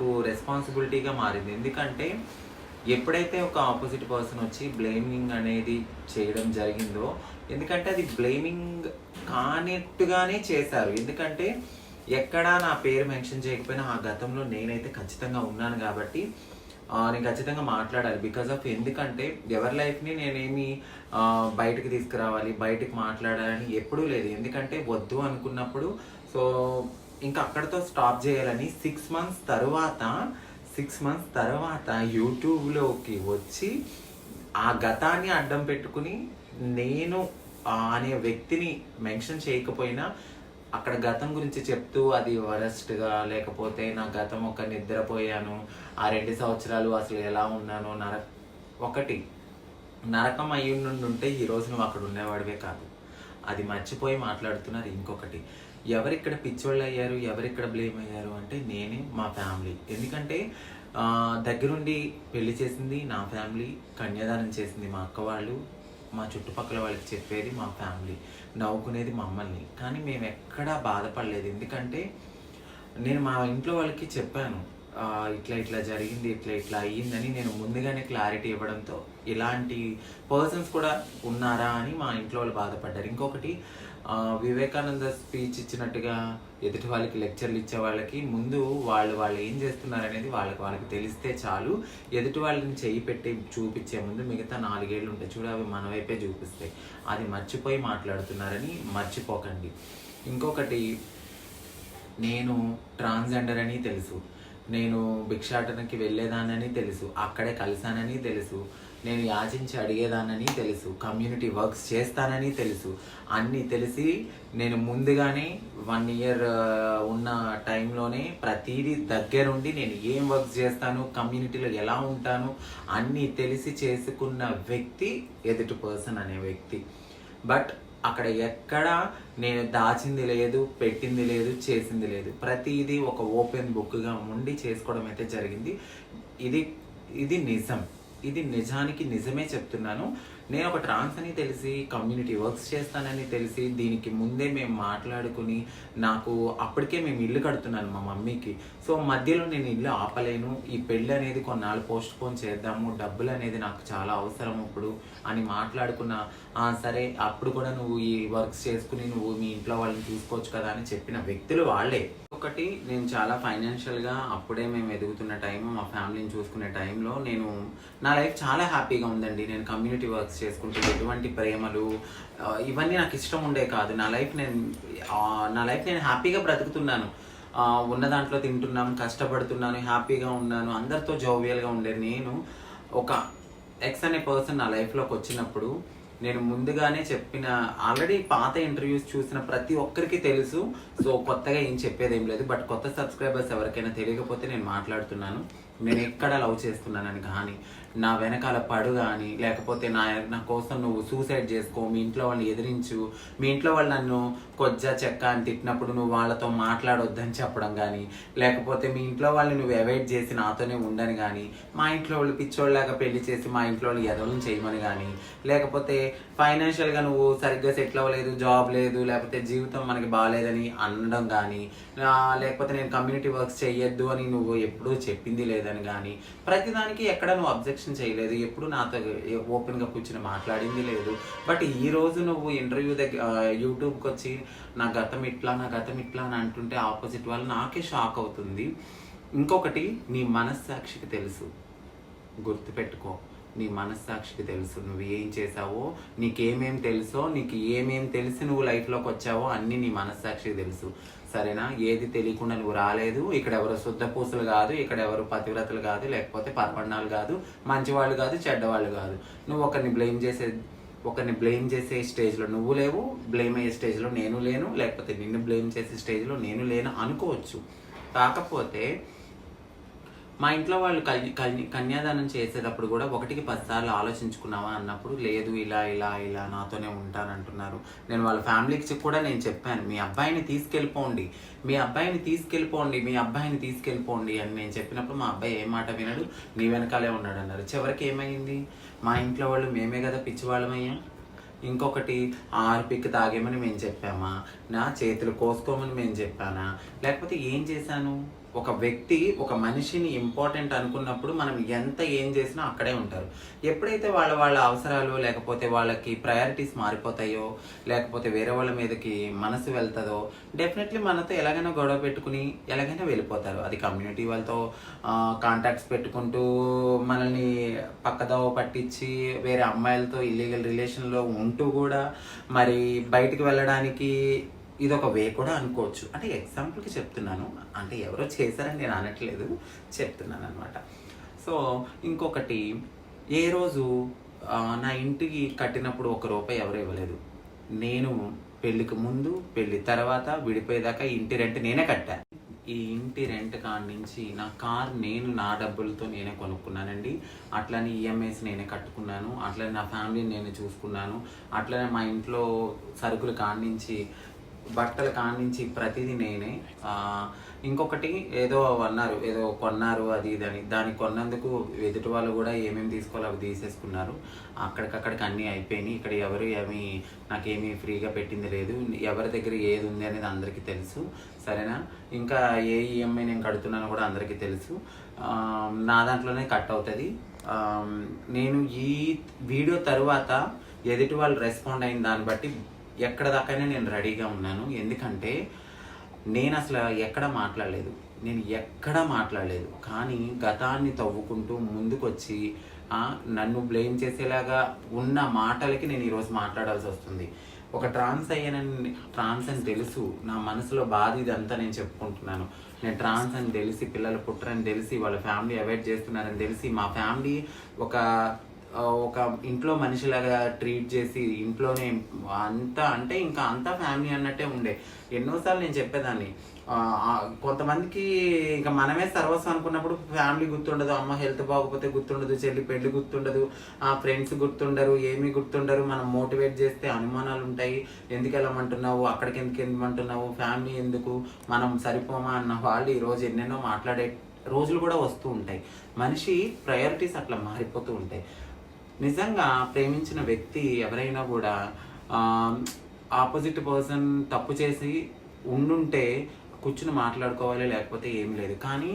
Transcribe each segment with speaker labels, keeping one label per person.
Speaker 1: నాకు రెస్పాన్సిబిలిటీగా మారింది. ఎందుకంటే ఎప్పుడైతే ఒక ఆపోజిట్ పర్సన్ వచ్చి బ్లేమింగ్ అనేది చేయడం జరిగిందో ఎందుకంటే అది బ్లేమింగ్ కానట్టుగానే చేశారు. ఎందుకంటే ఎక్కడా నా పేరు మెన్షన్ చేయకపోయినా ఆ గతంలో నేనైతే ఖచ్చితంగా ఉన్నాను కాబట్టి నేను ఖచ్చితంగా మాట్లాడాలి. బికాజ్ ఆఫ్ ఎందుకంటే ఎవరి లైఫ్ని నేనేమి బయటకు తీసుకురావాలి బయటకు మాట్లాడాలని ఎప్పుడూ లేదు. ఎందుకంటే వద్దు అనుకున్నప్పుడు సో ఇంకా అక్కడతో స్టాప్ చేయాలని సిక్స్ మంత్స్ తర్వాత సిక్స్ మంత్స్ తర్వాత యూట్యూబ్లోకి వచ్చి ఆ గతాన్ని అడ్డం పెట్టుకుని నేను అనే వ్యక్తిని మెన్షన్ చేయకపోయినా అక్కడ గతం గురించి చెప్తూ అది వరస్ట్గా లేకపోతే నా గతం ఒక నిద్రపోయాను ఆ రెండు సంవత్సరాలు అసలు ఎలా ఉన్నానో నర ఒకటి నరకం అయ్యి నుండి ఉంటే ఈ నువ్వు అక్కడ ఉండేవాడివే కాదు. అది మర్చిపోయి మాట్లాడుతున్నారు ఇంకొకటి. ఎవరిక్కడ పిచ్చోళ్ళు అయ్యారు ఎవరిక్కడ బ్లేమ్ అయ్యారు అంటే నేనే మా ఫ్యామిలీ ఎందుకంటే దగ్గరుండి పెళ్ళి చేసింది నా ఫ్యామిలీ కన్యాదానం చేసింది మా అక్క వాళ్ళు మా చుట్టుపక్కల వాళ్ళకి చెప్పేది మా ఫ్యామిలీ నవ్వుకునేది మమ్మల్ని. కానీ మేము ఎక్కడా బాధపడలేదు. ఎందుకంటే నేను మా ఇంట్లో వాళ్ళకి చెప్పాను ఇట్లా ఇట్లా జరిగింది ఇట్లా ఇట్లా అయ్యిందని నేను ముందుగానే క్లారిటీ ఇవ్వడంతో ఇలాంటి పర్సన్స్ కూడా ఉన్నారా అని మా ఇంట్లో వాళ్ళు బాధపడ్డారు. ఇంకొకటి వివేకానంద స్పీచ్ ఇచ్చినట్టుగా ఎదుటి వాళ్ళకి లెక్చర్లు ఇచ్చే వాళ్ళకి ముందు వాళ్ళు వాళ్ళు ఏం చేస్తున్నారు అనేది వాళ్ళకి వాళ్ళకి తెలిస్తే చాలు. ఎదుటి వాళ్ళని చెయ్యి పెట్టి చూపించే ముందు మిగతా నాలుగేళ్ళు ఉంటాయి. చూడు అవి మన వైపే చూపిస్తాయి. అది మర్చిపోయి మాట్లాడుతున్నారని మర్చిపోకండి. ఇంకొకటి నేను ట్రాన్స్జెండర్ అని తెలుసు. నేను భిక్షాటనకి వెళ్ళేదానని తెలుసు. అక్కడే కలిశానని తెలుసు. నేను యాచించి అడిగేదానని తెలుసు. కమ్యూనిటీ వర్క్స్ చేస్తానని తెలుసు. అన్నీ తెలిసి నేను ముందుగానే వన్ ఇయర్ uh, ఉన్న టైంలోనే ప్రతిదీ దగ్గరుండి నేను ఏం వర్క్స్ చేస్తాను కమ్యూనిటీలో ఎలా ఉంటాను అన్నీ తెలిసి చేసుకున్న వ్యక్తి ఎదుటి పర్సన్ అనే వ్యక్తి. బట్ అక్కడ ఎక్కడ నేను దాచింది లేదు పెట్టింది లేదు చేసింది లేదు. ప్రతిదీ ఒక ఓపెన్ బుక్గా ఉండి చేసుకోవడం అయితే జరిగింది. ఇది ఇది నిజం. ఇది నిజానికి నిజమే చెప్తున్నాను. నేను ఒక ట్రాన్స్ అని తెలిసి కమ్యూనిటీ వర్క్స్ చేస్తానని తెలిసి దీనికి ముందే మేము మాట్లాడుకుని నాకు అప్పటికే మేము ఇల్లు కడుతున్నాను మా మమ్మీకి. సో మధ్యలో నేను ఇల్లు ఆపలేను. ఈ పెళ్ళి అనేది కొన్నాళ్ళు పోస్ట్ పోన్ చేద్దాము. డబ్బులు అనేది నాకు చాలా అవసరం ఇప్పుడు అని మాట్లాడుకున్న సరే అప్పుడు కూడా నువ్వు ఈ వర్క్స్ చేసుకుని నువ్వు మీ ఇంట్లో వాళ్ళని చూసుకోవచ్చు కదా అని చెప్పిన వ్యక్తులు వాళ్ళే. ఒకటి నేను చాలా ఫైనాన్షియల్గా అప్పుడే మేము ఎదుగుతున్న టైం మా ఫ్యామిలీని చూసుకునే టైంలో నేను నా లైఫ్ చాలా హ్యాపీగా ఉందండి. నేను కమ్యూనిటీ వర్క్స్ చేసుకుంటూ ఎటువంటి ప్రేమలు ఇవన్నీ నాకు ఇష్టం ఉండే కాదు. నా లైఫ్ నేను నా లైఫ్ నేను హ్యాపీగా బ్రతుకుతున్నాను. ఉన్న దాంట్లో తింటున్నాను కష్టపడుతున్నాను హ్యాపీగా ఉన్నాను అందరితో జోవియల్గా ఉండే నేను ఒక ఎక్స్ అనే పర్సన్ నా లైఫ్లోకి వచ్చినప్పుడు నేను ముందుగానే చెప్పిన ఆల్రెడీ పాత ఇంటర్వ్యూస్ చూసిన ప్రతి ఒక్కరికి తెలుసు. సో కొత్తగా ఏం చెప్పేది ఏం లేదు. బట్ కొత్త సబ్స్క్రైబర్స్ ఎవరికైనా తెలియకపోతే నేను మాట్లాడుతున్నాను. నేను ఎక్కడ లవ్ చేస్తున్నానని కానీ నా వెనకాల పడు కానీ లేకపోతే నా నా కోసం నువ్వు సూసైడ్ చేసుకో మీ ఇంట్లో వాళ్ళని ఎదిరించు మీ ఇంట్లో వాళ్ళు నన్ను కొజ్జ చెక్క అని తిట్టినప్పుడు నువ్వు వాళ్ళతో మాట్లాడొద్దని చెప్పడం కానీ లేకపోతే మీ ఇంట్లో వాళ్ళని నువ్వు అవాయిడ్ చేసి నాతోనే ఉండని కానీ మా ఇంట్లో వాళ్ళు పిచ్చోళ్ళలాగా పెళ్ళి చేసి మా ఇంట్లో వాళ్ళు ఎదవలను చేయమని కానీ లేకపోతే ఫైనాన్షియల్గా నువ్వు సరిగ్గా సెటిల్ అవ్వలేదు జాబ్ లేదు లేకపోతే జీవితం మనకి బాగాలేదని అనడం కానీ లేకపోతే నేను కమ్యూనిటీ వర్క్స్ చేయొద్దు అని నువ్వు ఎప్పుడూ చెప్పింది లేదని కానీ ప్రతిదానికి ఎక్కడ నువ్వు అబ్జెక్షన్ చేయలేదు. ఎప్పుడు నాతో ఓపెన్గా కూర్చుని మాట్లాడింది లేదు. బట్ ఈ రోజు నువ్వు ఇంటర్వ్యూ దగ్గర యూట్యూబ్కి వచ్చి నా గతం ఇట్లా నా గతం ఇట్లా అని అంటుంటే ఆపోజిట్ వాళ్ళు నాకే షాక్ అవుతుంది. ఇంకొకటి నీ మనస్సాక్షికి తెలుసు. గుర్తుపెట్టుకో నీ మనస్సాక్షికి తెలుసు. నువ్వు ఏం చేసావో నీకేమేం తెలుసో నీకు ఏమేం తెలిసి నువ్వు లైఫ్లోకి వచ్చావో అన్నీ నీ మనస్సాక్షికి తెలుసు. సరేనా? ఏది తెలియకుండా నువ్వు రాలేదు. ఇక్కడ ఎవరు శుద్ధ పూసలు కాదు ఇక్కడ ఎవరు పతివ్రతలు కాదు లేకపోతే పర్పణాలు కాదు మంచివాళ్ళు కాదు చెడ్డవాళ్ళు కాదు. నువ్వు ఒకరిని బ్లేమ్ చేసే ఒకరిని బ్లేమ్ చేసే స్టేజ్లో నువ్వు లేవు బ్లేమ్ అయ్యే స్టేజ్లో నేను లేను లేకపోతే నిన్ను బ్లేమ్ చేసే స్టేజ్లో నేను లేను అనుకోవచ్చు. కాకపోతే మా ఇంట్లో వాళ్ళు కల్- కల్- కన్యాదానం చేసేటప్పుడు కూడా ఒకటికి పదిసార్లు ఆలోచించుకున్నావా అన్నప్పుడు లేదు ఇలా ఇలా ఇలా నాతోనే ఉంటానంటున్నారు. నేను వాళ్ళ ఫ్యామిలీకి కూడా నేను చెప్పాను మీ అబ్బాయిని తీసుకెళ్ళిపోండి మీ అబ్బాయిని తీసుకెళ్ళిపోండి మీ అబ్బాయిని తీసుకెళ్ళిపోండి అని నేను చెప్పినప్పుడు మా అబ్బాయి ఏ మాట వినడు నీ వెనకాలే ఉన్నాడు అన్నారు చివరికి ఏమైంది? మా ఇంట్లో వాళ్ళు మేమే కదా పిచ్చివాళ్ళమయ్యాం. ఇంకొకటి ఆర్పిక్ తాగేమని మేము చెప్పామా? నా చేతులు కోసుకోమని మేము చెప్పానా? లేకపోతే ఏం చేశాను? ఒక వ్యక్తి ఒక మనిషిని ఇంపార్టెంట్ అనుకున్నప్పుడు మనం ఎంత ఏం చేసినా అక్కడే ఉంటారు. ఎప్పుడైతే వాళ్ళ వాళ్ళ అవసరాలు లేకపోతే వాళ్ళకి ప్రయారిటీస్ మారిపోతాయో లేకపోతే వేరే వాళ్ళ మీదకి మనసు వెళ్తుందో డెఫినెట్లీ మనతో ఎలాగైనా గొడవ పెట్టుకుని ఎలాగైనా వెళ్ళిపోతారు. అది కమ్యూనిటీ వాళ్ళతో కాంటాక్ట్స్ పెట్టుకుంటూ మనల్ని పక్కదోవ పట్టించి వేరే అమ్మాయిలతో ఇల్లీగల్ రిలేషన్లో ఉంటూ కూడా మరి బయటికి వెళ్ళడానికి ఇది ఒక వే కూడా అనుకోవచ్చు. అంటే ఎగ్జాంపుల్కి చెప్తున్నాను. అంటే ఎవరో చేశారని నేను అనట్లేదు. చెప్తున్నాను అనమాట సో ఇంకొకటి. ఏ రోజు నా ఇంటికి కట్టినప్పుడు ఒక రూపాయి ఎవరు ఇవ్వలేదు. నేను పెళ్ళికి ముందు పెళ్ళి తర్వాత విడిపోయేదాకా ఇంటి రెంట్ నేనే కట్టాను ఈ ఇంటి రెంట్ కాడి నుంచి నా కార్ నేను నా డబ్బులతో నేనే కొనుక్కున్నానండి. అట్లనే ఈఎంఐస్ నేనే కట్టుకున్నాను. అట్లనే నా ఫ్యామిలీని నేను చూసుకున్నాను. అట్లనే మా ఇంట్లో సరుకులు కాడి నుంచి బట్టల కాడి నుంచి ప్రతిదీ నేనే. ఇంకొకటి ఏదో అన్నారు ఏదో కొన్నారు అది ఇది అని. దాన్ని కొన్నందుకు ఎదుటి వాళ్ళు కూడా ఏమేమి తీసుకోవాలో అవి తీసేసుకున్నారు. అక్కడికక్కడికి అన్నీ అయిపోయినాయి. ఇక్కడ ఎవరు ఏమి నాకేమీ ఫ్రీగా పెట్టింది లేదు. ఎవరి దగ్గర ఏది ఉంది అనేది అందరికీ తెలుసు. సరేనా? ఇంకా ఏ ఈఎంఐ నేను కడుతున్నానో కూడా అందరికీ తెలుసు. నా దాంట్లోనే కట్ అవుతుంది. నేను ఈ వీడియో తరువాత ఎదుటి వాళ్ళు రెస్పాండ్ అయిన దాన్ని బట్టి ఎక్కడ దాకైనా నేను రెడీగా ఉన్నాను. ఎందుకంటే నేను అసలు ఎక్కడ మాట్లాడలేదు. నేను ఎక్కడ మాట్లాడలేదు. కానీ గతాన్ని తవ్వుకుంటూ ముందుకొచ్చి నన్ను బ్లేమ్ చేసేలాగా ఉన్న మాటలకి నేను ఈరోజు మాట్లాడాల్సి వస్తుంది. ఒక ట్రాన్స్ అయ్యానని ట్రాన్స్ అని తెలుసు. నా మనసులో బాధ ఇదంతా నేను చెప్పుకుంటున్నాను. నేను ట్రాన్స్ అని తెలిసి పిల్లలు పుట్టరని తెలిసి వాళ్ళ ఫ్యామిలీ అవాయిడ్ చేస్తున్నారని తెలిసి మా ఫ్యామిలీ ఒక ఒక ఇంట్లో మనిషిలాగా ట్రీట్ చేసి ఇంట్లోనే అంతా అంటే ఇంకా అంతా ఫ్యామిలీ అన్నట్టే ఉండే. ఎన్నోసార్లు నేను చెప్పేదాన్ని. కొంతమందికి ఇంకా మనమే సర్వస్వం అనుకున్నప్పుడు ఫ్యామిలీ గుర్తుండదు అమ్మ హెల్త్ బాగోకపోతే గుర్తుండదు చెల్లి పెళ్ళి గుర్తుండదు ఆ ఫ్రెండ్స్ గుర్తుండరు ఏమీ గుర్తుండరు. మనం మోటివేట్ చేస్తే అనుమానాలు ఉంటాయి. ఎందుకు వెళ్ళమంటున్నావు అక్కడికి ఎందుకు వెళ్ళమంటున్నావు ఫ్యామిలీ ఎందుకు? మనం సరిపోమా అన్న వాళ్ళు ఈరోజు ఎన్నెన్నో మాట్లాడే రోజులు కూడా వస్తూ ఉంటాయి. మనిషి ప్రయారిటీస్ అట్లా మారిపోతూ ఉంటాయి. నిజంగా ప్రేమించిన వ్యక్తి ఎవరైనా కూడా ఆపోజిట్ పర్సన్ తప్పు చేసి ఉండుంటే కూర్చుని మాట్లాడుకోవాలి లేకపోతే ఏం లేదు. కానీ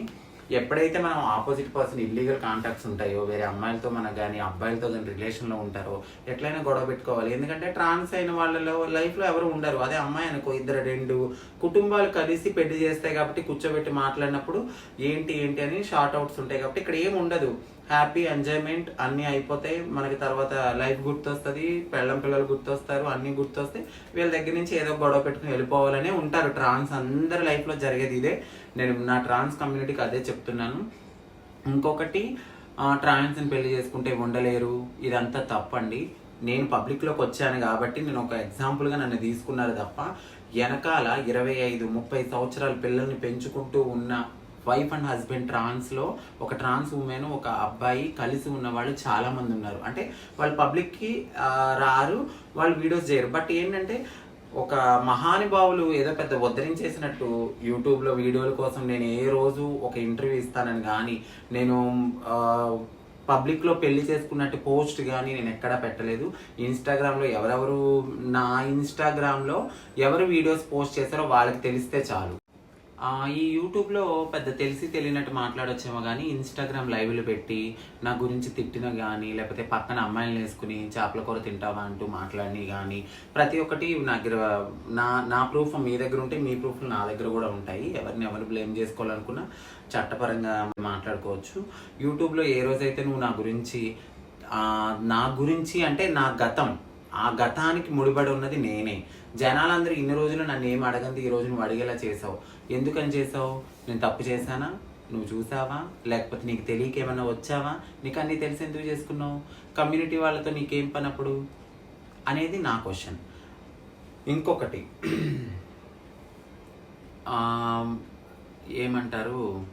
Speaker 1: ఎప్పుడైతే మనం ఆపోజిట్ పర్సన్ ఇల్లీగల్ కాంటాక్ట్స్ ఉంటాయో వేరే అమ్మాయిలతో మనకు కానీ అబ్బాయిలతో కానీ రిలేషన్లో ఉంటారో ఎట్లయినా గొడవ పెట్టుకోవాలి. ఎందుకంటే ట్రాన్స్ అయిన వాళ్ళలో లైఫ్లో ఎవరు ఉండరు. అదే అమ్మాయి అనుకో ఇద్దరు రెండు కుటుంబాలు కలిసి పెళ్ళి చేస్తాయి కాబట్టి కూర్చోబెట్టి మాట్లాడినప్పుడు ఏంటి ఏంటి అని షార్ట్ అవుట్స్ ఉంటాయి కాబట్టి ఇక్కడ ఏం ఉండదు. హ్యాపీ ఎంజాయ్మెంట్ అన్నీ అయిపోతాయి మనకి తర్వాత లైఫ్ గుర్తొస్తుంది పెళ్ళం పిల్లలు గుర్తొస్తారు అన్నీ గుర్తొస్తాయి వీళ్ళ దగ్గర నుంచి ఏదో గొడవ పెట్టుకుని వెళ్ళిపోవాలనే ఉంటారు ట్రాన్స్. అందరి లైఫ్లో జరిగేది ఇదే. నేను నా ట్రాన్స్ కమ్యూనిటీకి అదే చెప్తున్నాను. ఇంకొకటి ట్రాన్స్ని పెళ్ళి చేసుకుంటే ఉండలేరు. ఇదంతా తప్పండి. నేను పబ్లిక్లోకి వచ్చాను కాబట్టి నేను ఒక ఎగ్జాంపుల్గా నన్ను తీసుకున్నారు తప్ప వెనకాల ఇరవై ఐదు ముప్పై సంవత్సరాల పిల్లల్ని పెంచుకుంటూ ఉన్న వైఫ్ అండ్ హస్బెండ్ ట్రాన్స్లో ఒక ట్రాన్స్ ఉమెన్ ఒక అబ్బాయి కలిసి ఉన్న వాళ్ళు చాలామంది ఉన్నారు. అంటే వాళ్ళు పబ్లిక్కి రారు వాళ్ళు వీడియోస్ చేయరు. బట్ ఏంటంటే ఒక మహానుభావులు ఏదో పెద్ద ఉద్ధరించేసినట్టు యూట్యూబ్లో వీడియోల కోసం నేను ఏ రోజు ఒక ఇంటర్వ్యూ ఇస్తానని కానీ నేను పబ్లిక్లో పెళ్ళి చేసుకున్నట్టు పోస్ట్ కానీ నేను ఎక్కడా పెట్టలేదు. ఇన్స్టాగ్రామ్లో ఎవరెవరు నా ఇన్స్టాగ్రామ్లో ఎవరు వీడియోస్ పోస్ట్ చేస్తారో వాళ్ళకి తెలిస్తే చాలు. ఈ యూట్యూబ్లో పెద్ద తెలిసి తెలియనట్టు మాట్లాడొచ్చేమో కానీ ఇన్స్టాగ్రామ్ లైవ్లు పెట్టి నా గురించి తిట్టిన కానీ లేకపోతే పక్కన అమ్మాయిలు వేసుకుని చేపల కూర తింటావా అంటూ మాట్లాడి కానీ ప్రతి ఒక్కటి నా దగ్గర నా నా ప్రూఫ్ మీ దగ్గర ఉంటే మీ ప్రూఫ్లు నా దగ్గర కూడా ఉంటాయి. ఎవరిని ఎవరు బ్లేమ్ చేసుకోవాలనుకున్నా చట్టపరంగా మాట్లాడుకోవచ్చు. యూట్యూబ్లో ఏ రోజైతే నువ్వు నా గురించి నా గురించి అంటే నా గతం ఆ గతానికి ముడిపడి ఉన్నది నేనే. జనాలందరూ ఇన్ని రోజులు నన్ను ఏం అడగంది? ఈ రోజు నువ్వు అడిగేలా చేసావు. ఎందుకని చేసావు? నేను తప్పు చేశానా? నువ్వు చూసావా? లేకపోతే నీకు తెలియక ఏమన్నా వచ్చావా? నీకు అన్నీ తెలిసి ఎందుకు చేసుకున్నావు? కమ్యూనిటీ వాళ్ళతో నీకేం పని అప్పుడు? అనేది నా క్వశ్చన్. ఇంకొకటి. ఏమంటారు?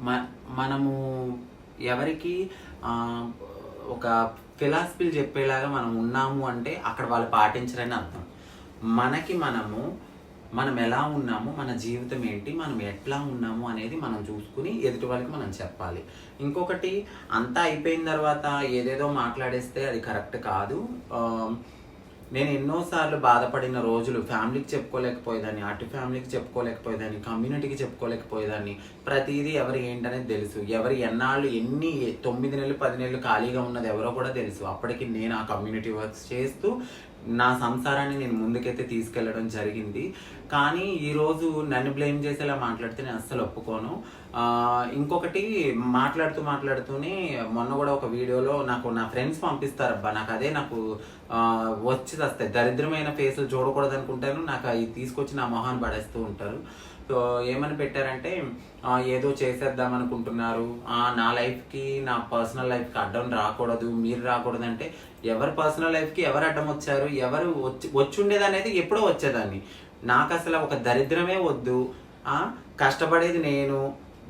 Speaker 1: మ మనము ఎవరికి ఒక ఫిలాసఫీలు చెప్పేలాగా మనం ఉన్నాము అంటే అక్కడ వాళ్ళు పాటించరని అర్థం. మనకి మనము మనం ఎలా ఉన్నాము మన జీవితం ఏంటి మనం ఎట్లా ఉన్నాము అనేది మనం చూసుకుని ఎదుటి వాళ్ళకి మనం చెప్పాలి. ఇంకొకటి అంతా అయిపోయిన తర్వాత ఏదేదో మాట్లాడేస్తే అది కరెక్ట్ కాదు. నేను ఎన్నోసార్లు బాధపడిన రోజులు ఫ్యామిలీకి చెప్పుకోలేకపోయేదాన్ని అటు ఫ్యామిలీకి చెప్పుకోలేకపోయేదాన్ని కమ్యూనిటీకి చెప్పుకోలేకపోయేదాన్ని ప్రతిదీ ఎవరు ఏంటనేది తెలుసు. ఎవరు ఎన్నాళ్ళు ఎన్ని తొమ్మిది నెలలు పది నెలలు ఖాళీగా ఉన్నది ఎవరో కూడా తెలుసు. అప్పటికి నేను ఆ కమ్యూనిటీ వర్క్స్ చేస్తూ నా సంసారాన్ని నేను ముందుకైతే తీసుకెళ్ళడం జరిగింది. కానీ ఈరోజు నన్ను బ్లేమ్ చేసేలా మాట్లాడితే నేను అస్సలు ఒప్పుకోను. ఇంకొకటి మాట్లాడుతూ మాట్లాడుతూనే మొన్న కూడా ఒక వీడియోలో నాకు నా ఫ్రెండ్స్ పంపిస్తారబ్బా నాకు అదే నాకు వచ్చి వస్తాయి దరిద్రమైన ఫేసులు చూడకూడదు అనుకుంటాను నాకు అవి తీసుకొచ్చి నా మొహాన్ని పడేస్తూ ఉంటారు. సో ఏమని పెట్టారంటే ఏదో చేసేద్దాం అనుకుంటున్నారు. నా లైఫ్కి నా పర్సనల్ లైఫ్కి అడ్డం రాకూడదు మీరు రాకూడదు అంటే ఎవరి పర్సనల్ లైఫ్కి ఎవరు అడ్డం వచ్చారు ఎవరు వచ్చి వచ్చి ఉండేది అనేది ఎప్పుడో వచ్చేదాన్ని. నాకు అసలు ఒక దరిద్రమే వద్దు. కష్టపడేది నేను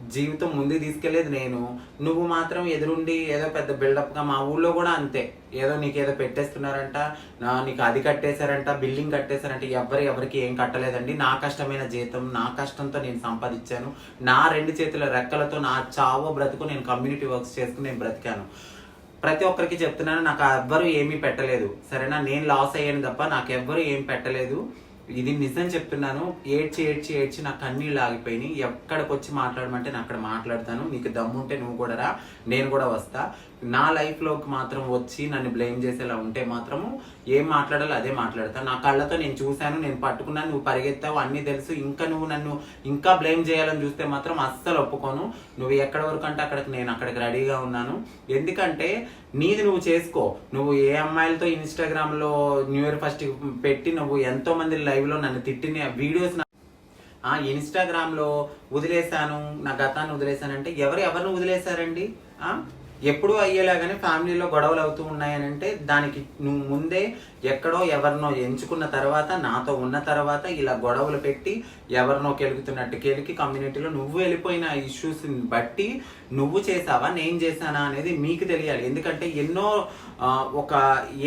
Speaker 1: జీవితం ముందుకు తీసుకెళ్ళేది నేను. నువ్వు మాత్రం ఎదురుండి ఏదో పెద్ద బిల్డప్గా మా ఊళ్ళో కూడా అంతే. ఏదో నీకు ఏదో పెట్టేస్తున్నారంట నా- నీకు అది కట్టేశారంట బిల్డింగ్ కట్టేశారంట ఎవరు ఎవరికి ఏం కట్టలేదండి. నా కష్టమైన జీతం నా కష్టంతో నేను సంపాదించాను. నా రెండు చేతుల రెక్కలతో నా చావో బ్రతుకు నేను కమ్యూనిటీ వర్క్స్ చేసుకుని నేను బ్రతికాను. ప్రతి ఒక్కరికి చెప్తున్నాను నాకు ఎవ్వరు ఏమీ పెట్టలేదు. సరేనా? నేను లాస్ అయ్యాను తప్ప నాకు ఎవ్వరు ఏం పెట్టలేదు. ఇది నిజం చెప్తున్నాను. ఏడ్చి ఏడ్చి ఏడ్చి నా కన్నీళ్ళు ఆగిపోయినాయి. ఎక్కడికి వచ్చి మాట్లాడమంటే నేను అక్కడ మాట్లాడతాను. నీకు దమ్ముంటే నువ్వు కూడా రా నేను కూడా వస్తా. నా లైఫ్లోకి మాత్రం వచ్చి నన్ను బ్లేమ్ చేసేలా ఉంటే మాత్రము ఏం మాట్లాడాలో అదే మాట్లాడతాను నా కళ్ళతో నేను చూశాను నేను పట్టుకున్నాను నువ్వు పరిగెత్తావు అన్నీ తెలుసు. ఇంకా నువ్వు నన్ను ఇంకా బ్లేమ్ చేయాలని చూస్తే మాత్రం అస్సలు ఒప్పుకోను. నువ్వు ఎక్కడ వరకు అంటే అక్కడికి నేను అక్కడికి రెడీగా ఉన్నాను. ఎందుకంటే నీది నువ్వు చేసుకో. నువ్వు ఏ అమ్మాయిలతో ఇన్స్టాగ్రామ్లో న్యూ ఇయర్ ఫస్ట్ పెట్టి నువ్వు ఎంతో మంది నన్ను తిట్టిన వీడియోస్ ఆ ఇన్స్టాగ్రామ్ వదిలేశాను. నా గతాన్ని వదిలేశానంటే ఎవరు ఎవరిని వదిలేశారండి? ఆ? ఎప్పుడు అయ్యేలాగానే ఫ్యామిలీలో గొడవలు అవుతూ ఉన్నాయని అంటే దానికి నువ్వు ముందే ఎక్కడో ఎవరినో ఎంచుకున్న తర్వాత నాతో ఉన్న తర్వాత ఇలా గొడవలు పెట్టి ఎవరినో కెలుగుతున్నట్టు కెలికి కమ్యూనిటీలో నువ్వు వెళ్ళిపోయిన ఇష్యూస్ని బట్టి నువ్వు చేసావా నేను చేశానా అనేది మీకు తెలియాలి. ఎందుకంటే ఎన్నో ఒక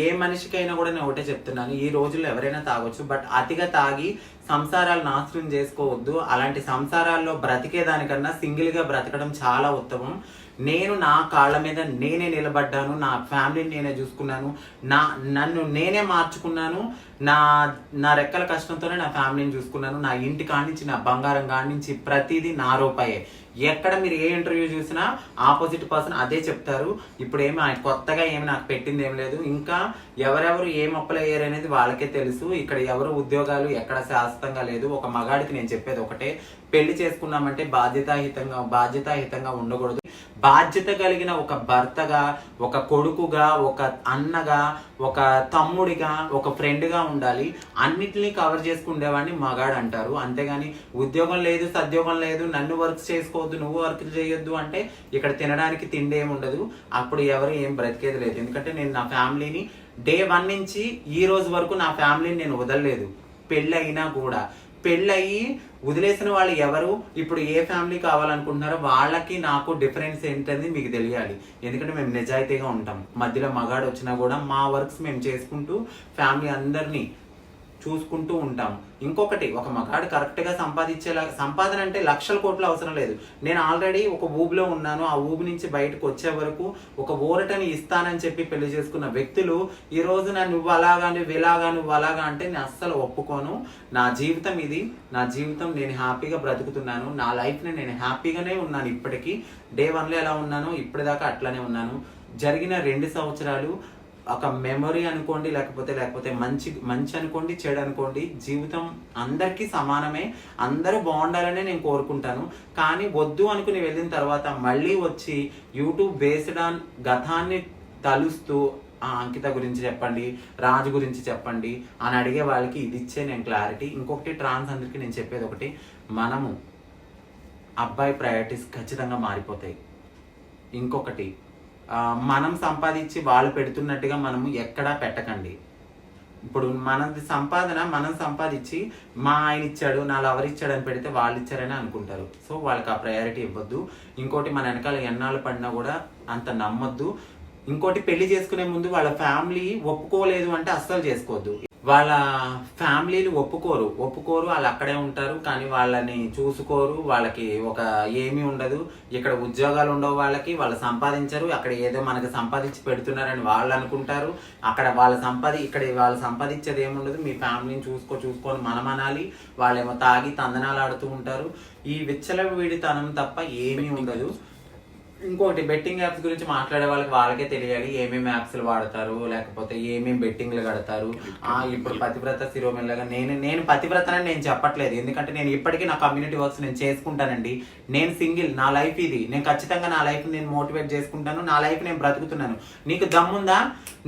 Speaker 1: ఏ మనిషికైనా కూడా నేను ఒకటే చెప్తున్నాను ఈ రోజుల్లో ఎవరైనా తాగొచ్చు బట్ అతిగా తాగి సంసారాలు నాశనం చేసుకోవద్దు. అలాంటి సంసారాల్లో బ్రతికేదానికన్నా సింగిల్గా బ్రతకడం చాలా ఉత్తమం. నేను నా కాళ్ళ మీద నేనే నిలబడ్డాను నా ఫ్యామిలీని నేనే చూసుకున్నాను నా నన్ను నేనే మార్చుకున్నాను నా నా రెక్కల కష్టంతోనే నా ఫ్యామిలీని చూసుకున్నాను నా ఇంటి కానించి నా బంగారం కానించి ప్రతిదీ నా రూపాయే. ఎక్కడ మీరు ఏ ఇంటర్వ్యూ చూసినా ఆపోజిట్ పర్సన్ అదే చెప్తారు. ఇప్పుడు ఏమి ఆయన కొత్తగా ఏమి నాకు పెట్టింది ఏం లేదు. ఇంకా ఎవరెవరు ఏం అప్లై అయ్యారు అనేది వాళ్ళకే తెలుసు. ఇక్కడ ఎవరు ఉద్యోగాలు ఎక్కడ శాశ్వతంగా లేదు. ఒక మగాడికి నేను చెప్పేది ఒకటే పెళ్ళి చేసుకున్నామంటే బాధ్యతాహితంగా బాధ్యతాహితంగా ఉండకూడదు. బాధ్యత కలిగిన ఒక భర్తగా ఒక కొడుకుగా ఒక అన్నగా ఒక తమ్ముడిగా ఒక ఫ్రెండ్గా ఉండాలి. అన్నిటినీ కవర్ చేసుకుండేవాడిని మగాడు అంటారు అంతేగాని ఉద్యోగం లేదు సద్యోగం లేదు నన్ను వర్క్ చేసుకోవద్దు నువ్వు వర్క్ చేయొద్దు అంటే ఇక్కడ తినడానికి తిండి ఏమి ఉండదు. అప్పుడు ఎవరు ఏం బ్రతికేది లేదు. ఎందుకంటే నేను నా ఫ్యామిలీని డే వన్ నుంచి ఈ రోజు వరకు నా ఫ్యామిలీని నేను వదలలేదు. పెళ్ళి అయినా కూడా. పెళ్ళయి వదిలేసిన వాళ్ళు ఎవరు? ఇప్పుడు ఏ ఫ్యామిలీ కావాలనుకుంటున్నారో వాళ్ళకి నాకు డిఫరెన్స్ ఏంటనేది మీకు తెలియాలి. ఎందుకంటే మేము నిజాయితీగా ఉంటాం. మధ్యలో మగాడు వచ్చినా కూడా మా వర్క్స్ మేము చేసుకుంటూ ఫ్యామిలీ అందరినీ చూసుకుంటూ ఉంటాం. ఇంకొకటి ఒక మగాడు కరెక్ట్గా సంపాదించేలా సంపాదన అంటే లక్షల కోట్లు అవసరం లేదు. నేను ఆల్రెడీ ఒక ఊబిలో ఉన్నాను. ఆ ఊబి నుంచి బయటకు వచ్చే వరకు ఒక ఊరటని ఇస్తానని చెప్పి పెళ్ళి చేసుకున్న వ్యక్తులు ఈ రోజు నా నువ్వు అలాగా నువ్వు ఇలాగా నువ్వు అలాగా అంటే నేను అస్సలు ఒప్పుకోను. నా జీవితం ఇది. నా జీవితం నేను హ్యాపీగా బ్రతుకుతున్నాను. నా లైఫ్ని నేను హ్యాపీగానే ఉన్నాను ఇప్పటికీ. డే వన్లో ఎలా ఉన్నాను ఇప్పటిదాకా అట్లానే ఉన్నాను. జరిగిన రెండు సంవత్సరాలు ఒక మెమొరీ అనుకోండి లేకపోతే లేకపోతే మంచి మంచి అనుకోండి చెడు అనుకోండి జీవితం అందరికీ సమానమే అందరూ బాగుండాలనే నేను కోరుకుంటాను. కానీ వద్దు అనుకుని వెళ్ళిన తర్వాత మళ్ళీ వచ్చి యూట్యూబ్ బేస్డ్ ఆన్ గతాన్ని తలుస్తూ ఆ అంకిత గురించి చెప్పండి రాజు గురించి చెప్పండి అని అడిగే వాళ్ళకి ఇది ఇచ్చే నేను క్లారిటీ ఇంకొకటి ట్రాన్స్ అందరికీ నేను చెప్పేది ఒకటి మనము అబ్బాయి ప్రయారిటీస్ ఖచ్చితంగా మారిపోతాయి. ఇంకొకటి మనం సంపాదించి వాళ్ళు పెడుతున్నట్టుగా మనము ఎక్కడా పెట్టకండి. ఇప్పుడు మన సంపాదన మనం సంపాదించి మా ఆయన ఇచ్చాడు నా లవర్ ఇచ్చాడు అని పెడితే వాళ్ళు ఇచ్చారని అనుకుంటారు. సో వాళ్ళకి ఆ ప్రయారిటీ ఇవ్వద్దు. ఇంకోటి మన వెనకాల ఎన్నాళ్ళు పడినా కూడా అంత నమ్మొద్దు. ఇంకోటి పెళ్ళి చేసుకునే ముందు వాళ్ళ ఫ్యామిలీ ఒప్పుకోలేదు అంటే అస్సలు చేసుకోవద్దు. వాళ్ళ ఫ్యామిలీలు ఒప్పుకోరు. ఒప్పుకోరు వాళ్ళు అక్కడే ఉంటారు కానీ వాళ్ళని చూసుకోరు. వాళ్ళకి ఒక ఏమీ ఉండదు. ఇక్కడ ఉద్యోగాలు ఉండవు వాళ్ళకి వాళ్ళు సంపాదించరు. అక్కడ ఏదో మనకి సంపాదించి పెడుతున్నారని వాళ్ళు అనుకుంటారు. అక్కడ వాళ్ళ సంపాది ఇక్కడ వాళ్ళు సంపాదించేది ఏముండదు. మీ ఫ్యామిలీని చూసుకో చూసుకొని మనం అనాలి. వాళ్ళేమో తాగి తందనాలు ఆడుతూ ఉంటారు. ఈ విచ్చల వీడితనం తప్ప ఏమీ ఉండదు. ఇంకోటి బెట్టింగ్ యాప్స్ గురించి మాట్లాడే వాళ్ళకి వాళ్ళకే తెలియాలి ఏమేమి యాప్స్ వాడతారు లేకపోతే ఏమేమి బెట్టింగ్లు కడతారు. ఆ ఇప్పుడు పతివ్రత శిరోమెల్లగా నేను నేను పతివ్రతనని నేను చెప్పట్లేదు. ఎందుకంటే నేను ఇప్పటికీ నా కమ్యూనిటీ వర్క్స్ నేను చేసుకుంటానండి. నేను సింగిల్ నా లైఫ్ ఇది. నేను ఖచ్చితంగా నా లైఫ్ నేను మోటివేట్ చేసుకుంటాను నా లైఫ్ నేను బ్రతుకుతున్నాను. నీకు దమ్ముందా?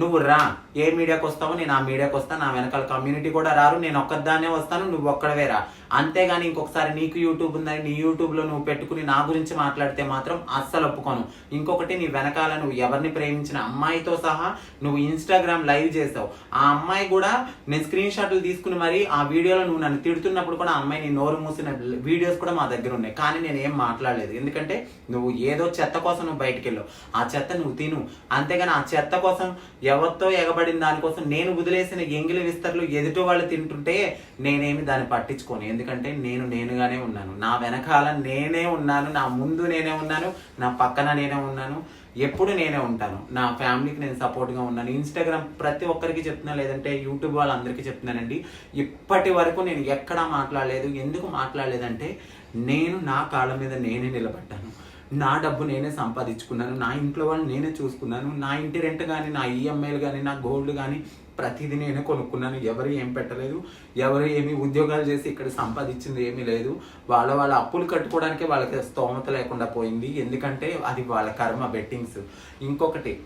Speaker 1: నువ్వు రా. ఏ మీడియాకి వస్తావో నేను ఆ మీడియాకి వస్తాను నా వెనకాల కమ్యూనిటీ కూడా రారు నేను ఒక్కదాన్నే వస్తాను నువ్వు ఒక్కడవే రా. అంతేగాని ఇంకొకసారి నీకు యూట్యూబ్ ఉందని నీ యూట్యూబ్లో నువ్వు పెట్టుకుని నా గురించి మాట్లాడితే మాత్రం అస్సలు ఒప్పుకోను. ఇంకొకటి నీ వెనకాల నువ్వు ఎవరిని ప్రేమించిన అమ్మాయితో సహా నువ్వు ఇన్స్టాగ్రామ్ లైవ్ చేసావు. ఆ అమ్మాయి కూడా నేను స్క్రీన్ షాట్లు తీసుకుని మరి ఆ వీడియోలో నువ్వు నన్ను తిడుతున్నప్పుడు కూడా ఆ అమ్మాయి నీ నోరు మూసిన వీడియోస్ కూడా మా దగ్గర ఉన్నాయి. కానీ నేను ఏం మాట్లాడలేదు. ఎందుకంటే నువ్వు ఏదో చెత్త కోసం నువ్వు బయటికి వెళ్ళావు. ఆ చెత్త నువ్వు తిను. అంతేగాని ఆ చెత్త కోసం ఎవరితో ఎగబడిన దానికోసం నేను వదిలేసిన ఎంగిలి విస్తర్లు ఎదుటి వాళ్ళు తింటుంటే నేనేమి దాన్ని పట్టించుకోను. ఎందుకంటే నేను నేనుగానే ఉన్నాను. నా వెనకాల నేనే ఉన్నాను. నా ముందు నేనే ఉన్నాను. నా పక్కన నేనే ఉన్నాను. ఎప్పుడు నేనే ఉంటాను. నా ఫ్యామిలీకి నేను సపోర్ట్గా ఉన్నాను. ఇన్స్టాగ్రామ్ ప్రతి ఒక్కరికి చెప్తున్నా లేదంటే యూట్యూబ్ వాళ్ళందరికీ చెప్తున్నానండి. ఇప్పటి వరకు నేను ఎక్కడా మాట్లాడలేదు. ఎందుకు మాట్లాడలేదంటే నేను నా కాళ్ళ మీద నేనే నిలబడ్డాను. నా డబ్బు నేనే సంపాదించుకున్నాను. నా ఇంట్లో వాళ్ళు నేనే చూసుకున్నాను. నా ఇంటి రెంట్ కానీ నా ఈఎంఐలు కానీ నా గోల్డ్ కానీ ప్రతిదీ నేనే కొనుక్కున్నాను. ఎవరు ఏం పెట్టలేదు. ఎవరు ఏమి ఉద్యోగాలు చేసి ఇక్కడ సంపాదించింది ఏమీ లేదు. వాళ్ళ వాళ్ళ అప్పులు కట్టుకోవడానికే వాళ్ళకి స్తోమత లేకుండా పోయింది. ఎందుకంటే అది వాళ్ళ కర్మ బెట్టింగ్స్. ఇంకొకటి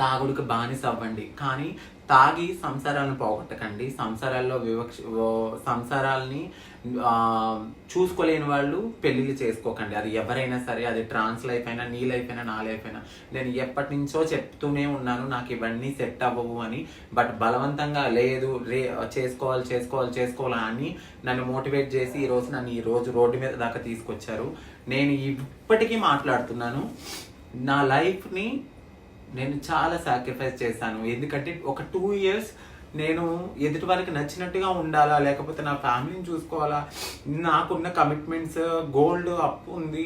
Speaker 1: తాగుడుకు బానిస అవ్వండి. కానీ తాగి సంసారాలను పోగొట్టకండి. సంసారాల్లో వివక్ష సంసారాల్ని చూసుకోలేని వాళ్ళు పెళ్ళిళ్ళు చేసుకోకండి. అది ఎవరైనా సరే అది ట్రాన్స్ లైఫ్ అయినా నీ లైఫ్ అయినా నా లైఫ్ అయినా. నేను ఎప్పటి నుంచో చెప్తూనే ఉన్నాను నాకు ఇవన్నీ సెట్ అవ్వవు అని. బట్ బలవంతంగా లేదు రే చేసుకోవాలి చేసుకోవాలి చేసుకోవాలా అని నన్ను మోటివేట్ చేసి ఈరోజు నన్ను ఈ రోజు రోడ్డు మీద దాకా తీసుకొచ్చారు. నేను ఇప్పటికీ మాట్లాడుతున్నాను. నా లైఫ్ని నేను చాలా సాక్రిఫైస్ చేశాను. ఎందుకంటే ఒక టూ ఇయర్స్ నేను ఎదుటి వారికి నచ్చినట్టుగా ఉండాలా లేకపోతే నా ఫ్యామిలీని చూసుకోవాలా? నాకున్న కమిట్మెంట్స్ గోల్డ్ అప్పు ఉంది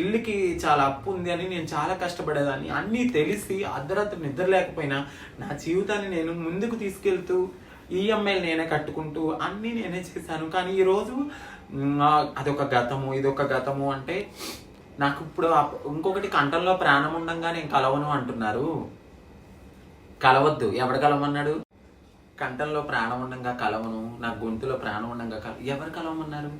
Speaker 1: ఇల్లుకి చాలా అప్పు ఉంది అని నేను చాలా కష్టపడేదాన్ని. అన్నీ తెలిసి అర్ధరాత్రి నిద్ర లేకపోయినా నా జీవితాన్ని నేను ముందుకు తీసుకెళ్తూ ఈఎంఐలు నేనే కట్టుకుంటూ అన్నీ నేనే చేశాను. కానీ ఈరోజు అదొక గతము ఇదొక గతము అంటే నాకు ఇప్పుడు ఇంకొకటి కంఠంలో ప్రాణం ఉండంగా నేను కలవను అంటున్నారు. కలవద్దు. ఎవడు కలవమన్నాడు? కంఠంలో ప్రాణం ఉండంగా కలవను నా గొంతులో ప్రాణం ఉండంగా కల ఎవరు కలవమన్నారు?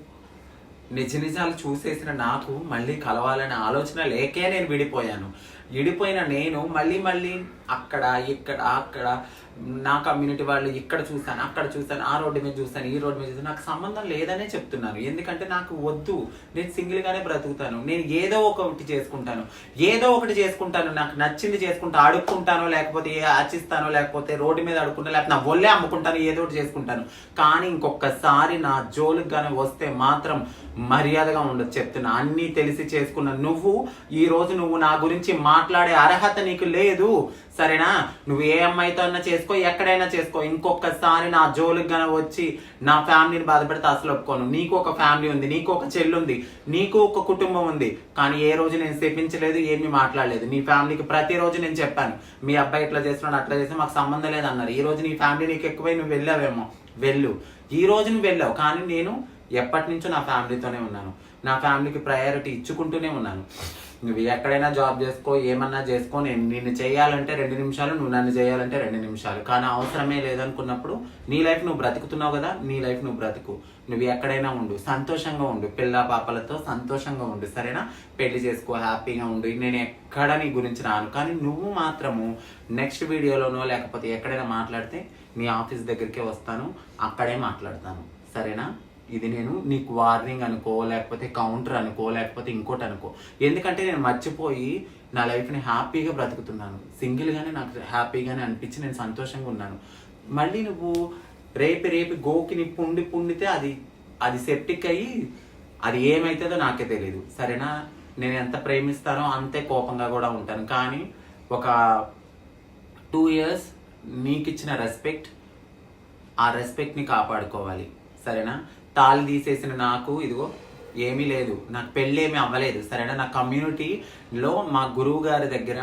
Speaker 1: నిజ నిజాలు చూసేసిన నాకు మళ్ళీ కలవాలనే ఆలోచన లేకే నేను విడిపోయాను. విడిపోయిన నేను మళ్ళీ మళ్ళీ అక్కడ ఇక్కడ అక్కడ నా కమ్యూనిటీ వాళ్ళు ఇక్కడ చూశాను అక్కడ చూశాను ఆ రోడ్డు మీద చూశాను ఈ రోడ్డు మీద చూస్తాను నాకు సంబంధం లేదనే చెప్తున్నాను ఎందుకంటే నాకు వద్దు. నేను సింగిల్గానే బ్రతుకుతాను. నేను ఏదో ఒకటి చేసుకుంటాను. ఏదో ఒకటి చేసుకుంటాను. నాకు నచ్చింది చేసుకుంటా అడుక్కుంటానో లేకపోతే ఆచిస్తానో లేకపోతే రోడ్డు మీద అడుక్కుంటా లేకపోతే నా ఒళ్ళే అమ్ముకుంటాను ఏదో ఒకటి చేసుకుంటాను. కానీ ఇంకొకసారి నా జోలికి కానీ వస్తే మాత్రం మర్యాదగా ఉండదు చెప్తున్నా. అన్నీ తెలిసి చేసుకున్న నువ్వు ఈ రోజు నువ్వు నా గురించి మాట్లాడే అర్హత నీకు లేదు. సరేనా? నువ్వు ఏ అమ్మాయితో అన్నా చేసుకో ఎక్కడైనా చేసుకో. ఇంకొకసారి నా జోలికి గన వచ్చి నా ఫ్యామిలీని బాధపెడితే అసలు ఒప్పుకోను. నీకు ఒక ఫ్యామిలీ ఉంది నీకు ఒక చెల్లు ఉంది నీకు ఒక కుటుంబం ఉంది. కానీ ఏ రోజు నేను చెప్పించలేదు ఏమీ మాట్లాడలేదు. నీ ఫ్యామిలీకి ప్రతిరోజు నేను చెప్పాను. మీ అబ్బాయి ఇట్లా చేస్తున్నాడు అట్లా చేస్తే మాకు సంబంధం లేదు అన్నారు. ఈ రోజు నీ ఫ్యామిలీ నీకు ఎక్కువై నువ్వు వెళ్ళావేమో. వెళ్ళు. ఈ రోజు నువ్వు వెళ్ళావు కానీ నేను ఎప్పటి నుంచో నా ఫ్యామిలీతోనే ఉన్నాను. నా ఫ్యామిలీకి ప్రయారిటీ ఇచ్చుకుంటూనే ఉన్నాను. నువ్వు ఎక్కడైనా జాబ్ చేసుకో ఏమన్నా చేసుకో నేను నిన్ను చేయాలంటే రెండు నిమిషాలు నువ్వు నన్ను చేయాలంటే రెండు నిమిషాలు. కానీ అవసరమే లేదనుకున్నప్పుడు నీ లైఫ్ నువ్వు బ్రతుకుతున్నావు కదా నీ లైఫ్ నువ్వు బ్రతుకు. నువ్వు ఎక్కడైనా ఉండు సంతోషంగా ఉండు. పిల్ల పాపలతో సంతోషంగా ఉండు సరేనా? పెళ్ళి చేసుకో హ్యాపీగా ఉండు. నేను ఎక్కడ నీ గురించి రాను. కానీ నువ్వు మాత్రము నెక్స్ట్ వీడియోలోనో లేకపోతే ఎక్కడైనా మాట్లాడితే నీ ఆఫీస్ దగ్గరికే వస్తాను అక్కడే మాట్లాడతాను. సరేనా? ఇది నేను నీకు వార్నింగ్ అనుకో లేకపోతే కౌంటర్ అనుకో లేకపోతే ఇంకోటి అనుకో. ఎందుకంటే నేను మర్చిపోయి నా లైఫ్ని హ్యాపీగా బ్రతుకుతున్నాను. సింగిల్గానే నాకు హ్యాపీగానే అనిపించి నేను సంతోషంగా ఉన్నాను. మళ్ళీ నువ్వు రేపు రేపు గోకి నీ పుండి పుండితే అది అది సెప్టిక్ అయ్యి అది ఏమవుతుందో నాకే తెలియదు సరేనా? నేను ఎంత ప్రేమిస్తానో అంతే కోపంగా కూడా ఉంటాను. కానీ ఒక టూ ఇయర్స్ నీకు ఇచ్చిన రెస్పెక్ట్ ఆ రెస్పెక్ట్ని కాపాడుకోవాలి. సరేనా? తాళి తీసేసిన నాకు ఇదిగో ఏమీ లేదు. నాకు పెళ్ళి ఏమీ అవ్వలేదు. సరేనా? నా కమ్యూనిటీలో మా గురువు గారి దగ్గర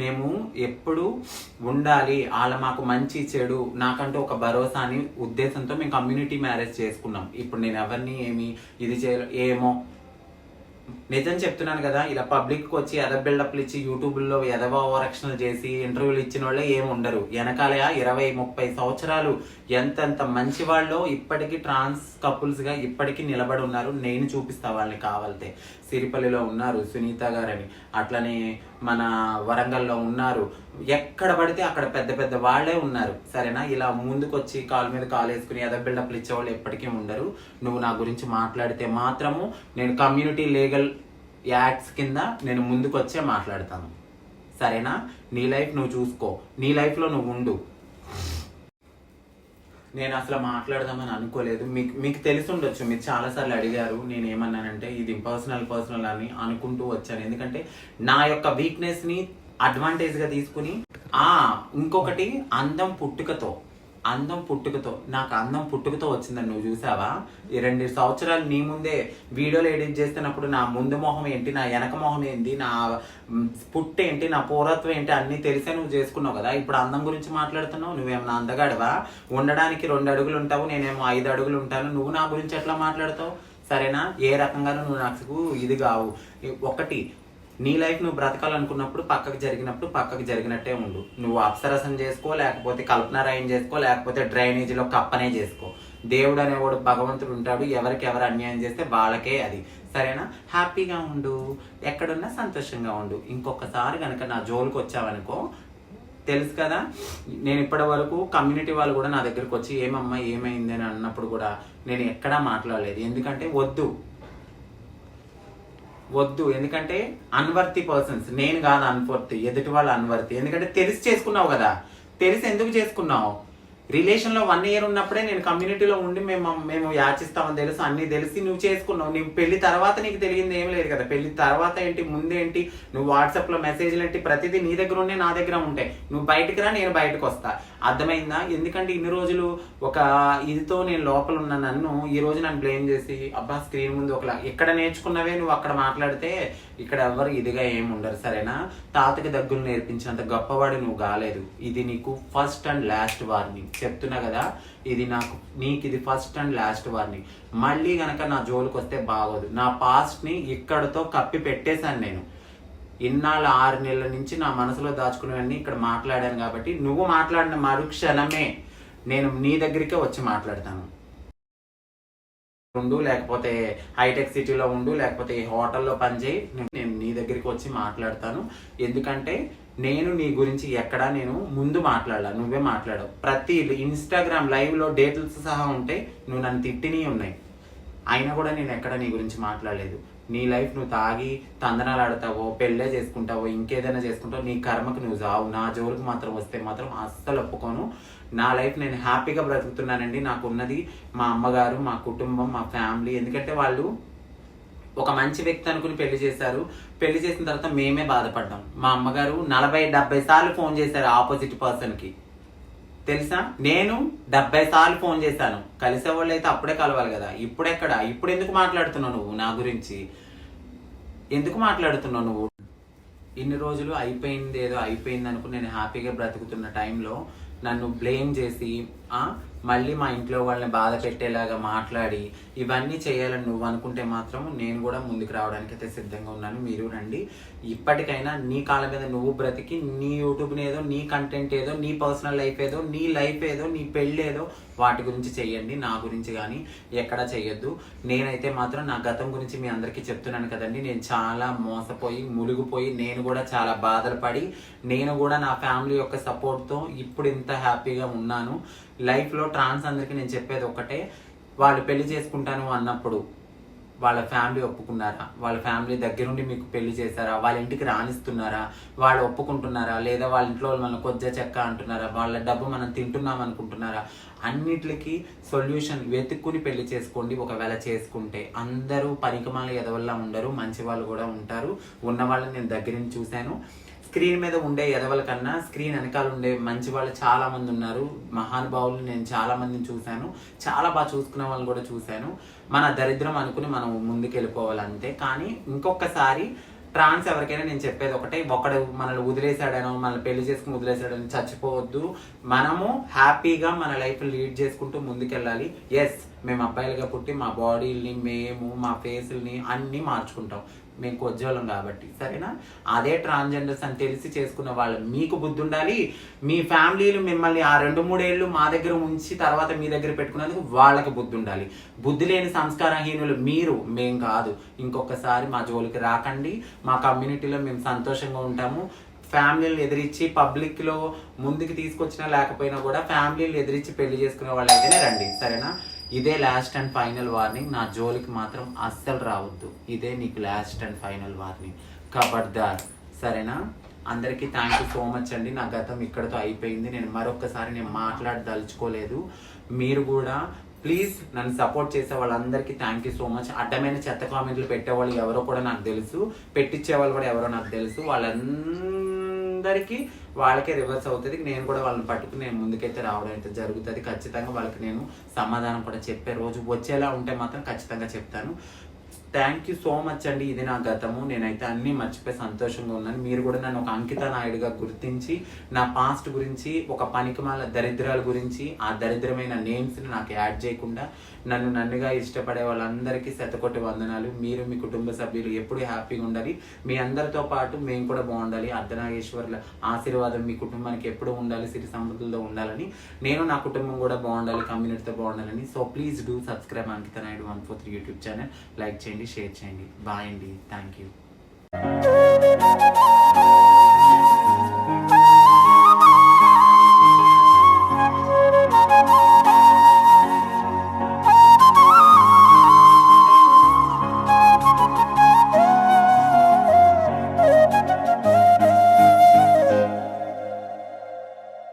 Speaker 1: మేము ఎప్పుడు ఉండాలి. వాళ్ళ మాకు మంచి చెడు నాకంటూ ఒక భరోసా అని ఉద్దేశంతో మేము కమ్యూనిటీ మ్యారేజ్ చేసుకున్నాం. ఇప్పుడు నేను ఎవరిని ఏమి ఇది చేయ ఏమో నిజం చెప్తున్నాను కదా ఇలా పబ్లిక్కి వచ్చి ఎద బిల్డప్లు ఇచ్చి యూట్యూబ్లో ఎదవ ఓవరక్షణలు చేసి ఇంటర్వ్యూలు ఇచ్చిన వాళ్ళే ఏమి ఉండరు. వెనకాలయ ఇరవై ముప్పై సంవత్సరాలు ఎంతెంత మంచి వాళ్ళు ఇప్పటికీ ట్రాన్స్ కపుల్స్గా ఇప్పటికీ నిలబడి ఉన్నారు. నేను చూపిస్తా వాళ్ళని కావాలితే. సిరిపల్లిలో ఉన్నారు సునీత గారని. అట్లనే మన వరంగల్లో ఉన్నారు. ఎక్కడ పడితే అక్కడ పెద్ద పెద్ద వాళ్ళే ఉన్నారు. సరేనా? ఇలా ముందుకొచ్చి కాలు మీద కాలు వేసుకుని ఎద బిల్డప్లు ఇచ్చేవాళ్ళు ఎప్పటికీ ఉండరు. నువ్వు నా గురించి మాట్లాడితే మాత్రము నేను కమ్యూనిటీ లీగల్ యాక్ట్స్ కింద నేను ముందుకొచ్చే మాట్లాడతాను. సరేనా? నీ లైఫ్ నువ్వు చూసుకో. నీ లైఫ్లో నువ్వు ఉండు. నేను అసలు మాట్లాడదామని అనుకోలేదు. మీకు మీకు తెలిసి ఉండొచ్చు. మీరు చాలాసార్లు అడిగారు నేను ఏమన్నానంటే ఇది పర్సనల్ పర్సనల్ అని అనుకుంటూ వచ్చాను. ఎందుకంటే నా యొక్క వీక్నెస్ని అడ్వాంటేజ్గా తీసుకుని ఆ ఇంకొకటి అందం పుట్టుకతో అందం పుట్టుకతో నాకు అందం పుట్టుకతో వచ్చిందని నువ్వు చూసావా? ఈ రెండు సంవత్సరాలు నీ ముందే వీడియోలు ఎడిట్ చేస్తున్నప్పుడు నా ముందు మొహం ఏంటి నా వెనక మొహం ఏంటి నా పుట్టు ఏంటి నా పూర్వత్వం ఏంటి అన్నీ తెలిసే నువ్వు చేసుకున్నావు కదా? ఇప్పుడు అందం గురించి మాట్లాడుతున్నావు. నువ్వేమన్నా అందగాడవా? ఉండడానికి రెండు అడుగులు ఉంటావు నేనేమో ఐదు అడుగులు ఉంటాను. నువ్వు నా గురించి ఎట్లా మాట్లాడతావు? సరేనా? ఏ రకంగానూ నువ్వు నాకు ఇది కావు ఒకటి నీ లైఫ్ నువ్వు బ్రతకాలనుకున్నప్పుడు పక్కకు జరిగినప్పుడు పక్కకు జరిగినట్టే ఉండు. నువ్వు అప్సరసం చేసుకో లేకపోతే కల్పనారాయణ చేసుకో లేకపోతే డ్రైనేజీలో కప్పనే చేసుకో. దేవుడు అనేవాడు భగవంతుడు ఉంటాడు ఎవరికి ఎవరు అన్యాయం చేస్తే వాళ్ళకే అది. సరేనా? హ్యాపీగా ఉండు. ఎక్కడున్నా సంతోషంగా ఉండు. ఇంకొకసారి కనుక నా జోలికి వచ్చావనుకో తెలుసు కదా నేను ఇప్పటి వరకు కమ్యూనిటీ వాళ్ళు కూడా నా దగ్గరకు వచ్చి ఏమమ్మా ఏమైంది? అని అన్నప్పుడు కూడా నేను ఎక్కడా మాట్లాడలేదు. ఎందుకంటే వద్దు. వద్దు. ఎందుకంటే అన్వర్తి పర్సన్స్ నేను కాదు అన్వర్తి ఎదుటి వాళ్ళు అన్వర్తి ఎందుకంటే తెలిసి చేసుకున్నావు కదా. తెలిసి ఎందుకు చేసుకున్నావు? రిలేషన్లో వన్ ఇయర్ ఉన్నప్పుడే నేను కమ్యూనిటీలో ఉండి మేము మేము యాచిస్తామని తెలుసు అన్నీ తెలిసి నువ్వు చేసుకున్నావు. నువ్వు పెళ్ళి తర్వాత నీకు తెలియంది ఏం లేదు కదా. పెళ్ళి తర్వాత ఏంటి ముందేంటి నువ్వు వాట్సాప్లో మెసేజ్లు ఏంటి ప్రతిదీ నీ దగ్గర ఉండే నా దగ్గర ఉంటాయి నువ్వు బయటకు రా నేను బయటకు వస్తా. అర్థమైందా? ఎందుకంటే ఇన్ని రోజులు ఒక ఇదితో నేను లోపల ఉన్న నన్ను ఈ రోజు నన్ను బ్లేమ్ చేసి అబ్బా స్క్రీన్ ముందు ఒకలా ఎక్కడ నేర్చుకున్నవే నువ్వు అక్కడ మాట్లాడితే ఇక్కడ ఎవరు ఇదిగా ఏమి ఉండరు సరేనా? తాతకి దగ్గులు నేర్పించినంత గొప్పవాడు నువ్వు కాలేదు. ఇది నీకు ఫస్ట్ అండ్ లాస్ట్ వార్నింగ్. చెప్తున్నా కదా ఇది నాకు నీకు ఇది ఫస్ట్ అండ్ లాస్ట్ వార్నింగ్. మళ్ళీ గనక నా జోలికి వస్తే బాగోదు. నా పాస్ట్ని ఇక్కడతో కప్పి పెట్టేశాను నేను. ఇన్నాళ్ళు ఆరు నెలల నుంచి నా మనసులో దాచుకునేవన్నీ ఇక్కడ మాట్లాడాను కాబట్టి నువ్వు మాట్లాడిన మరుక్షణమే నేను నీ దగ్గరికే వచ్చి మాట్లాడతాను. ఉండు లేకపోతే హైటెక్ సిటీలో ఉండు లేకపోతే ఈ హోటల్లో పనిచేయి నేను నీ దగ్గరికి వచ్చి మాట్లాడతాను. ఎందుకంటే నేను నీ గురించి ఎక్కడా నేను ముందు మాట్లాడాల? నువ్వే మాట్లాడవు. ప్రతి ఇన్స్టాగ్రామ్ లైవ్లో డేట్లతో సహా ఉంటే నువ్వు నన్ను తిట్టినవి ఉన్నాయి. అయినా కూడా నేను ఎక్కడ నీ గురించి మాట్లాడలేదు. నీ లైఫ్ నువ్వు తాగి తందనాలు ఆడతావో పెళ్ళే చేసుకుంటావో ఇంకేదైనా చేసుకుంటావో నీ కర్మకు నువ్వు చావు నా జోలికి మాత్రం వస్తే మాత్రం అస్సలు ఒప్పుకోను. నా లైఫ్ నేను హ్యాపీగా బ్రతుకుతున్నానండి. నాకు ఉన్నది మా అమ్మగారు మా కుటుంబం మా ఫ్యామిలీ ఎందుకంటే వాళ్ళు ఒక మంచి వ్యక్తి అనుకుని పెళ్ళి చేశారు. పెళ్ళి చేసిన తర్వాత మేమే బాధపడ్డాం. మా అమ్మగారు నలభై డెబ్బై సార్లు ఫోన్ చేశారు ఆపోజిట్ పర్సన్కి తెలుసా? నేను డెబ్బై సార్లు ఫోన్ చేశాను. కలిసేవాళ్ళు అయితే అప్పుడే కలవాలి కదా. ఇప్పుడెక్కడ? ఇప్పుడు ఎందుకు మాట్లాడుతున్నావు నువ్వు నా గురించి? ఎందుకు మాట్లాడుతున్నావు నువ్వు? ఇన్ని రోజులు అయిపోయింది ఏదో అయిపోయింది అనుకుని నేను హ్యాపీగా బ్రతుకుతున్న టైంలో నన్ను బ్లేమ్ చేసి మళ్ళీ మా ఇంట్లో వాళ్ళని బాధ పెట్టేలాగా మాట్లాడి ఇవన్నీ చేయాలని నువ్వు అనుకుంటే మాత్రం నేను కూడా ముందుకు రావడానికి అయితే సిద్ధంగా ఉన్నాను. మీరు రండి. ఇప్పటికైనా నీ కాళ్ళ మీద నువ్వు బ్రతికి నీ యూట్యూబ్ ఏదో నీ కంటెంట్ ఏదో నీ పర్సనల్ లైఫ్ ఏదో నీ లైఫ్ ఏదో నీ పెళ్ళి ఏదో వాటి గురించి చెయ్యండి నా గురించి కానీ ఎక్కడా చెయ్యొద్దు. నేనైతే మాత్రం నా గతం గురించి మీ అందరికీ చెప్తున్నాను కదండి. నేను చాలా మోసపోయి మునిగిపోయి నేను కూడా చాలా బాధలు పడి నేను కూడా నా ఫ్యామిలీ యొక్క సపోర్ట్తో ఇప్పుడు ఇంత హ్యాపీగా ఉన్నాను. లైఫ్లో ట్రాన్స్ అందరికీ నేను చెప్పేది ఒకటే వాళ్ళు పెళ్ళి చేసుకుంటాను అన్నప్పుడు వాళ్ళ ఫ్యామిలీ ఒప్పుకున్నారా? వాళ్ళ ఫ్యామిలీ దగ్గరుండి మీకు పెళ్ళి చేశారా? వాళ్ళ ఇంటికి రాణిస్తున్నారా? వాళ్ళు ఒప్పుకుంటున్నారా? లేదా వాళ్ళ ఇంట్లో వాళ్ళు మనం కొజ్జ చెక్క అంటున్నారా? వాళ్ళ డబ్బు మనం తింటున్నాం అనుకుంటున్నారా? అన్నిటికి సొల్యూషన్ వెతుక్కుని పెళ్ళి చేసుకోండి ఒకవేళ చేసుకుంటే. అందరూ పనికిమాల ఎదవల్లా ఉండరు మంచి వాళ్ళు కూడా ఉంటారు. ఉన్న వాళ్ళని నేను దగ్గర నుంచి చూశాను. స్క్రీన్ మీద ఉండే ఎదవల కన్నా స్క్రీన్ వెనకాల ఉండే మంచి వాళ్ళు చాలా మంది ఉన్నారు. మహానుభావులు నేను చాలా మందిని చూశాను. చాలా బాగా చూసుకునే వాళ్ళని కూడా చూశాను. మన దరిద్రం అనుకుని మనం ముందుకు వెళ్ళిపోవాలి అంతే కానీ ఇంకొకసారి ట్రాన్స్ ఎవరికైనా నేను చెప్పేది ఒకటే ఒకడు మనల్ని వదిలేశాడనో మనల్ని పెళ్ళి చేసుకుని వదిలేశాడని చచ్చిపోవద్దు. మనము హ్యాపీగా మన లైఫ్ లీడ్ చేసుకుంటూ ముందుకెళ్ళాలి. ఎస్ మేము అబ్బాయిలుగా పుట్టి మా బాడీల్ని మేము మా ఫేస్ని అన్నీ మార్చుకుంటాం. మేము కొజ్జోళ్ళం కాబట్టి. సరేనా? అదే ట్రాన్స్జెండర్స్ అని తెలిసి చేసుకున్న వాళ్ళు మీకు బుద్ధి ఉండాలి. మీ ఫ్యామిలీలు మిమ్మల్ని ఆ రెండు మూడేళ్ళు మా దగ్గర ఉంచి తర్వాత మీ దగ్గర పెట్టుకున్నందుకు వాళ్ళకి బుద్ధి ఉండాలి. బుద్ధి లేని సంస్కారహీనులు మీరు మేం కాదు. ఇంకొకసారి మా జోలికి రాకండి. మా కమ్యూనిటీలో మేము సంతోషంగా ఉంటాము. ఫ్యామిలీలు ఎదిరించి పబ్లిక్లో ముందుకు తీసుకొచ్చినా లేకపోయినా కూడా ఫ్యామిలీలు ఎదిరించి పెళ్ళి చేసుకునే వాళ్ళు అయితేనే రండి. సరేనా? ఇదే లాస్ట్ అండ్ ఫైనల్ వార్నింగ్ నా జోలికి మాత్రం అస్సలు రావద్దు. ఇదే నీకు లాస్ట్ అండ్ ఫైనల్ వార్నింగ్ ఖబర్దార్. సరేనా? అందరికీ థ్యాంక్ యూ సో మచ్ అండి. నా గతం ఇక్కడతో అయిపోయింది. నేను మరొకసారి నేను మాట్లాడదలుచుకోలేదు. మీరు కూడా ప్లీజ్ నన్ను సపోర్ట్ చేసే వాళ్ళందరికీ థ్యాంక్ యూ సో మచ్ అడ్డమైన చెత్త కామెంట్లు పెట్టేవాళ్ళు ఎవరో కూడా నాకు తెలుసు. పెట్టించే వాళ్ళు కూడా ఎవరో నాకు తెలుసు. వాళ్ళందరికీ వాళ్ళకే రివర్స్ అవుతుంది. నేను కూడా వాళ్ళని పట్టుకుని నేను ముందుకైతే రావడం అయితే జరుగుతుంది. ఖచ్చితంగా వాళ్ళకి నేను సమాధానం కూడా చెప్పే రోజు వచ్చేలా ఉంటే మాత్రం ఖచ్చితంగా చెప్తాను. థ్యాంక్ యూ సో మచ్ అండి. ఇది నా గతము. నేనైతే అన్నీ మర్చిపోయి సంతోషంగా ఉన్నాను. మీరు కూడా నన్ను ఒక అంకిత నాయుడుగా గుర్తించి నా పాస్ట్ గురించి ఒక పనికిమాల దరిద్రాల గురించి ఆ దరిద్రమైన నేమ్స్ని నాకు యాడ్ చేయకుండా నన్ను నన్నుగా ఇష్టపడే వాళ్ళందరికీ శతకొట్టి వందనాలు. మీరు మీ కుటుంబ సభ్యులు ఎప్పుడు హ్యాపీగా ఉండాలి. మీ అందరితో పాటు మేము కూడా బాగుండాలి. అర్ధనాగేశ్వర్ల ఆశీర్వాదం మీ కుటుంబానికి ఎప్పుడు ఉండాలి. సిరి సమృద్ధులతో ఉండాలని. నేను నా కుటుంబం కూడా బాగుండాలి. కమ్యూనిటీతో బాగుండాలని. So please do subscribe Ankita Naidu one four three YouTube channel. Like చేయండి. చేయండి షేర్ చేయండి. బాయ్ అండి. Thank you.